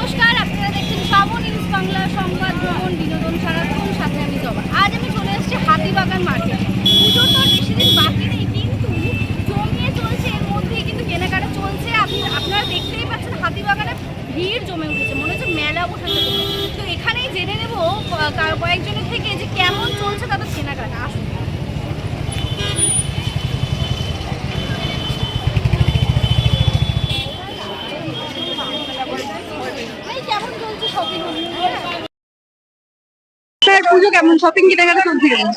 নমস্কার, আপনারা দেখছেন শ্রাবণ নিউজ বাংলা সংবাদ, ভ্রমণ, বিনোদন, সারাক্ষণ সাথে আমি জবা। আজ আমি চলে এসেছি হাতিবাগান মার্কেটে পুজোর তো বেশি দিন বাকি নেই, কিন্তু জমিয়ে চলছে, এর মধ্যেই কিন্তু কেনাকাটা চলছে। আপনি, আপনারা দেখতেই পাচ্ছেন হাতিবাগানে ভিড় জমে উঠেছে, মনে হচ্ছে মেলা বসেছে তো এখানেই জেনে নেব কয়েকজনের থেকে যে কেমন চলছে তাদের কেনাকাটা আসুন এই কেমন চলছে শপিং স্যার পুজো কেমন? শপিং কেনাকাটা চলছে? কেমন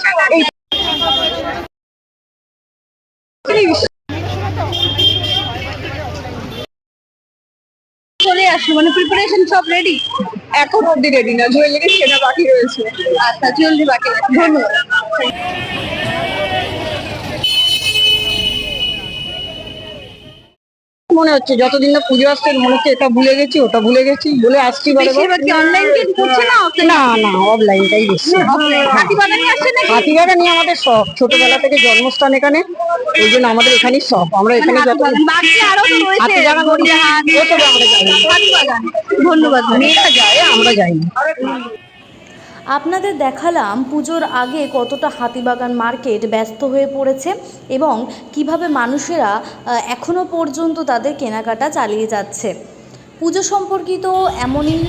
চলে আসো মানে প্রিপারেশন সব রেডি এখন অব্দি রেডি না, জুয়েলারি কেনা বাকি রয়েছে। আচ্ছা জুয়েলারি বাকি ধন্যবাদ। মনে হচ্ছে যতদিন না পুজো আসছে মনে হচ্ছে এটা ভুলে গেছি ওটা ভুলে গেছি বলে আসছি অনলাইন না? না অফলাইনটাই বেশি। হাতিবাগানে নিয়ে আমাদের শখ। ছোটবেলা থেকে জন্মস্থান এখানে এই জন্য আমাদের এখানেই শখ। আমরা এখানে যত হাতিবাগান বাকি আরও তো রয়েছে। হাতিবাগান গড়িয়াহাট, ও তো আমরা যাই না। হাতিবাগান ধন্যবাদ। মেয়েরা যায় আমরা যাই আপনাদের দেখালাম পুজোর আগে কতটা হাতিবাগান মার্কেট ব্যস্ত হয়ে পড়েছে এবং কীভাবে মানুষেরা এখনও এখনও পর্যন্ত তাদের কেনাকাটা চালিয়ে যাচ্ছে। পুজো সম্পর্কিত এমনই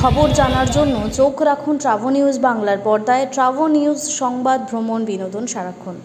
খবর জানার জন্য চোখ রাখুন ট্রাভো নিউজ বাংলার পর্দায়। ট্রাভো নিউজ সংবাদ, ভ্রমণ, বিনোদন, সারাক্ষণ।